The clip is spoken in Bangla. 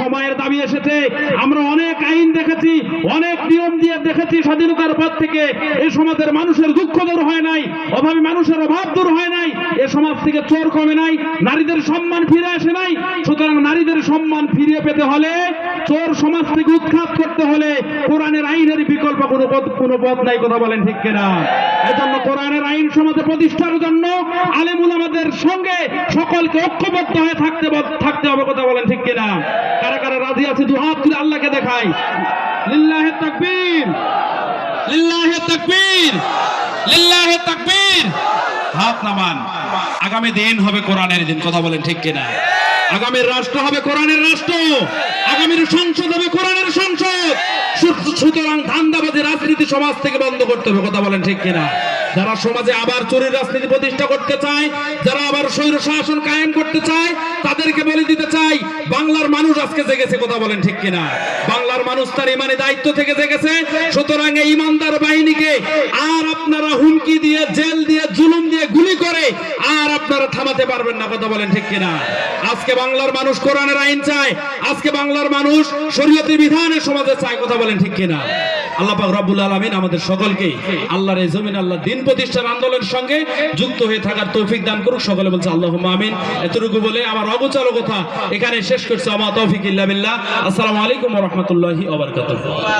সময়ের দাবি এসেছে। আমরা অনেক আইন দেখেছি, অনেক নিয়ম দিয়ে দেখেছি স্বাধীনতার পর থেকে। এই সমাজের মানুষের দুঃখ দূর হয় নাই, অভাবী মানুষের অভাব দূর হয় নাই। এ সমাজ থেকে চোর কমে নাই, নারীদের সম্মান ফিরে আসে নাই। সুতরাং নারীদের সম্মান ফিরিয়ে পেতে হলে চোর সমাজ থেকে উৎখাত করতে হলে কোরআনের আইনের বিকল্প কোনো পথ কোনো পথ নাই, কথা বলেন ঠিক কিনা? এজন্য কোরআনের আইন সমাজে প্রতিষ্ঠার জন্য আলেমুল আমাদের সঙ্গে সকলকে ঐক্যবদ্ধ হয়ে থাকতে থাকতে হবে, কথা বলেন ঠিক কিনা? রাজি আছে দু হাত তুলে আল্লাহকে দেখাই। লিল্লাহে তাকবীর। লিল্লাহে তাকবীর। লিল্লাহে তাকবীর। হাত নামান। আগামী দিন হবে কোরআনের দিন, কথা বলেন ঠিক কিনা? আগামীর রাষ্ট্র হবে কোরআনের রাষ্ট্র। আগামীর সংসদ হবে কোরআনের সংসদ। সুতরাং ধান্দাবাজি রাজনীতি সমাজ থেকে বন্ধ করতে হবে, কথা বলেন ঠিক কিনা? যারা সমাজে আবার চুরির রাজনীতি প্রতিষ্ঠা করতে চায়, যারা আবার স্বৈর শাসন কায়েম করতে চায়, তাদেরকে বলে দিতে চাই আজকে জেগেছে কথা বলেন ঠিক কিনা? বাংলার মানুষ তার ইমানে দায়িত্ব থেকে জেগেছে। সুতরাং এই ইমানদার বাহিনীকে আর আপনারা হুমকি দিয়ে জেল দিয়ে জুলুম দিয়ে গুলি করে আর আপনারা থামাতে পারবেন না, কথা বলেন ঠিক কিনা? আজকে বাংলার মানুষ কোরআনের আইন চায়, আজকে বাংলার মানুষ শরীয়তি বিধানের সমাজে চায়, কথা বলেন ঠিক কিনা? আল্লাহ পাক রব্বুল আলামিন আমাদের সকলকে আল্লাহর এই জমিন আল্লাহ দিন প্রতিষ্ঠার আন্দোলনের সঙ্গে যুক্ত হয়ে থাকার তৌফিক দান করুক, সকলে বলছে আল্লাহ আমিন। এতটুকু বলে আমার অগোচর কথা এখানে শেষ করছে আমার তৌফিক ইল্লা আসসালামু আলাইকুম ওয়া